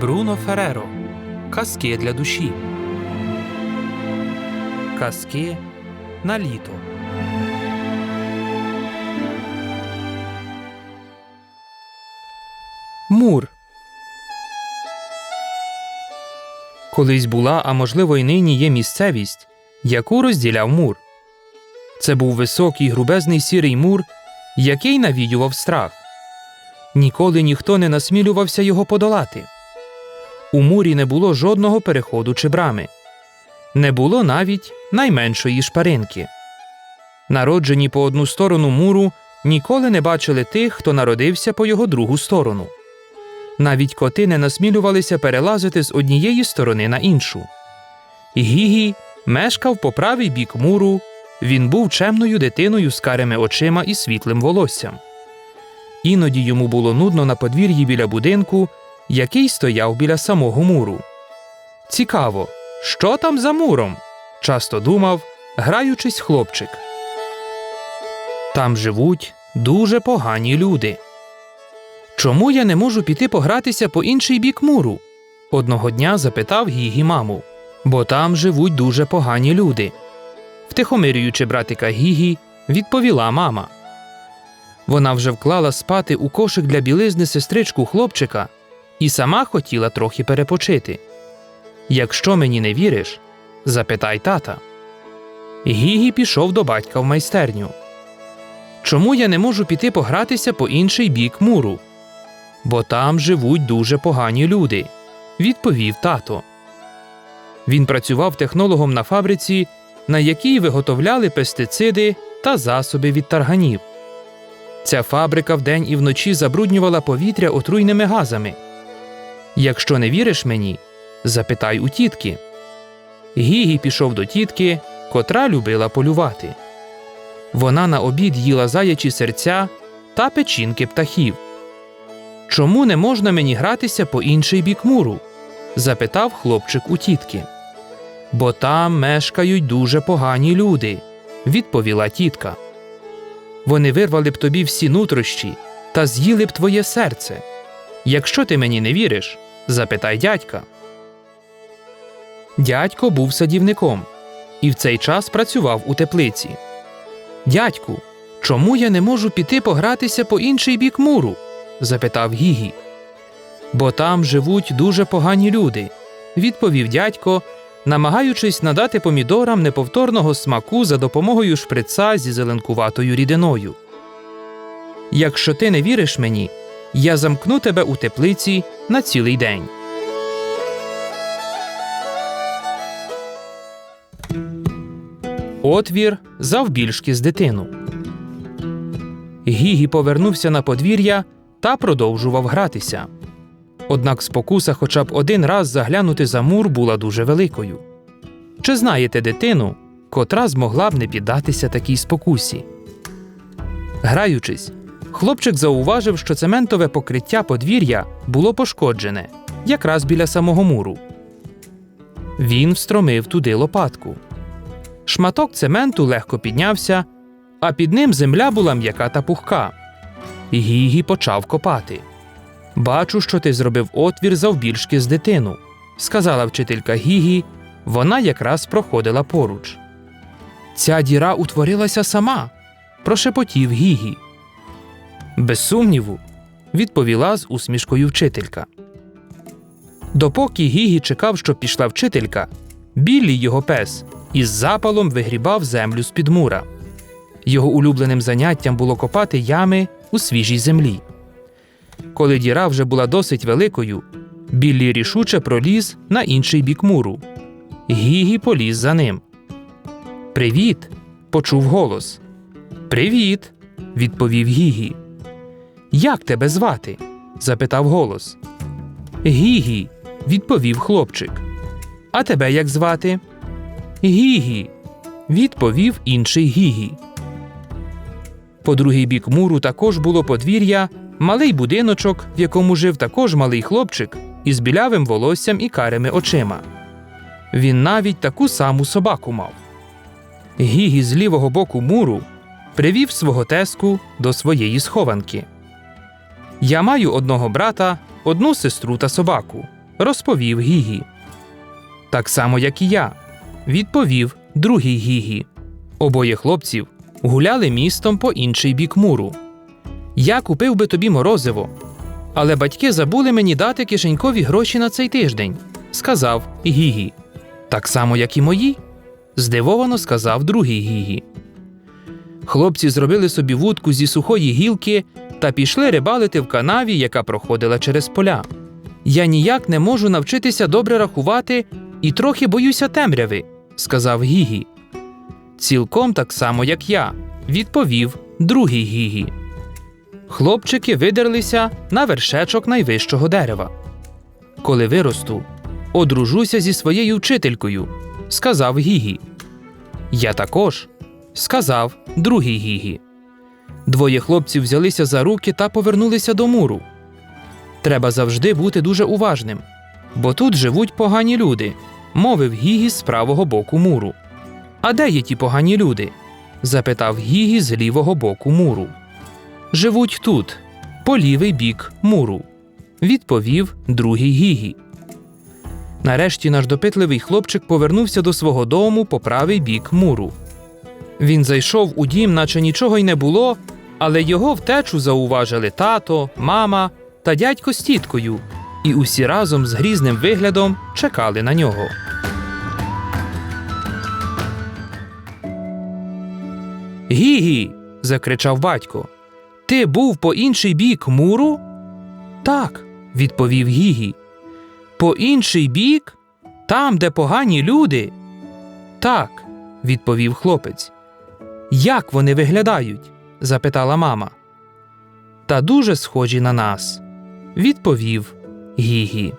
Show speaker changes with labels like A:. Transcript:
A: Бруно Фереро. Казки для душі. Казки на літо. Мур. Колись була, а можливо, й нині є місцевість, яку розділяв мур. Це був високий грубезний сірий мур, який навіював страх. Ніколи ніхто не насмілювався його подолати. У мурі не було жодного переходу чи брами, не було навіть найменшої шпаринки. Народжені по одну сторону муру ніколи не бачили тих, хто народився по його другу сторону. Навіть коти не насмілювалися перелазити з однієї сторони на іншу. Гігі мешкав по правий бік муру, він був чемною дитиною з карими очима і світлим волоссям. Іноді йому було нудно на подвір'ї біля будинку, який стояв біля самого муру. Цікаво, що там за муром? часто думав, граючись хлопчик. Там живуть дуже погані люди. Чому я не можу піти погратися по інший бік муру? Одного дня запитав Гігі маму. Бо там живуть дуже погані люди. Втихомирюючи братика Гігі, відповіла мама. Вона вже вклала спати у кошик для білизни сестричку хлопчика і сама хотіла трохи перепочити. Якщо мені не віриш, запитай тата. Гігі пішов до батька в майстерню. Чому я не можу піти погратися по інший бік муру? Бо там живуть дуже погані люди, відповів тато. Він працював технологом на фабриці, на якій виготовляли пестициди та засоби від тарганів. Ця фабрика вдень і вночі забруднювала повітря отруйними газами. Якщо не віриш мені, запитай у тітки. Гігі пішов до тітки, котра любила полювати. Вона на обід їла заячі серця та печінки птахів. Чому не можна мені гратися по інший бік муру? запитав хлопчик у тітки. Бо там мешкають дуже погані люди, відповіла тітка. Вони вирвали б тобі всі нутрощі та з'їли б твоє серце. Якщо ти мені не віриш, запитай дядька. Дядько був садівником і в цей час працював у теплиці. Дядьку, чому я не можу піти погратися по інший бік муру? запитав Гігі. Бо там живуть дуже погані люди, відповів дядько, намагаючись надати помідорам неповторного смаку за допомогою шприца зі зеленкуватою рідиною. Якщо ти не віриш мені, я замкну тебе у теплиці на цілий день. Отвір завбільшки з дитину. Гігі повернувся на подвір'я та продовжував гратися. Однак спокуса хоча б один раз заглянути за мур була дуже великою. Чи знаєте дитину, котра змогла б не піддатися такій спокусі? Граючись, хлопчик зауважив, що цементове покриття подвір'я було пошкоджене якраз біля самого муру. Він встромив туди лопатку. Шматок цементу легко піднявся, а під ним земля була м'яка та пухка. Гігі почав копати. Бачу, що ти зробив отвір завбільшки з дитину, сказала вчителька Гігі. Вона якраз проходила поруч. Ця діра утворилася сама, прошепотів Гігі. Без сумніву, відповіла з усмішкою вчителька. Допоки Гігі чекав, що пішла вчителька, Біллі його пес із запалом вигрібав землю з під мура. Його улюбленим заняттям було копати ями у свіжій землі. Коли діра вже була досить великою, Біллі рішуче проліз на інший бік муру. Гігі поліз за ним. Привіт. почув голос. Привіт. відповів Гігі. Як тебе звати? запитав голос. Гігі, відповів хлопчик. А тебе як звати? Гігі, відповів інший Гігі. По другий бік муру також було подвір'я, малий будиночок, в якому жив також малий хлопчик із білявим волоссям і карими очима. Він навіть таку саму собаку мав. Гігі з лівого боку муру привів свого теску до своєї схованки. Я маю одного брата, одну сестру та собаку, розповів Гігі. Так само, як і я, відповів другий Гігі. Обоє хлопців гуляли містом по інший бік муру. Я купив би тобі морозиво, але батьки забули мені дати кишенькові гроші на цей тиждень, сказав Гігі. Так само, як і мої, здивовано сказав другий Гігі. Хлопці зробили собі вудку зі сухої гілки та пішли рибалити в канаві, яка проходила через поля. Я ніяк не можу навчитися добре рахувати і трохи боюся темряви, сказав Гігі. Цілком так само, як я, відповів другий Гігі. Хлопчики видерлися на вершечок найвищого дерева. Коли виросту, одружуся зі своєю вчителькою, сказав Гігі. Я також, сказав другий Гігі. Двоє хлопців взялися за руки та повернулися до муру. Треба завжди бути дуже уважним, бо тут живуть погані люди, мовив Гігі з правого боку муру. А де є ті погані люди? запитав Гігі з лівого боку муру. Живуть тут, по лівий бік муру, відповів другий Гігі. Нарешті наш допитливий хлопчик повернувся до свого дому по правий бік муру. Він зайшов у дім, наче нічого й не було, але його втечу зауважили тато, мама та дядько з тіткою, і усі разом з грізним виглядом чекали на нього. Гі-гі. закричав батько. Ти був по інший бік муру? Так, відповів Гігі. По інший бік? Там, де погані люди? Так, відповів хлопець. Як вони виглядають? запитала мама. Та дуже схожі на нас, відповів Гігі.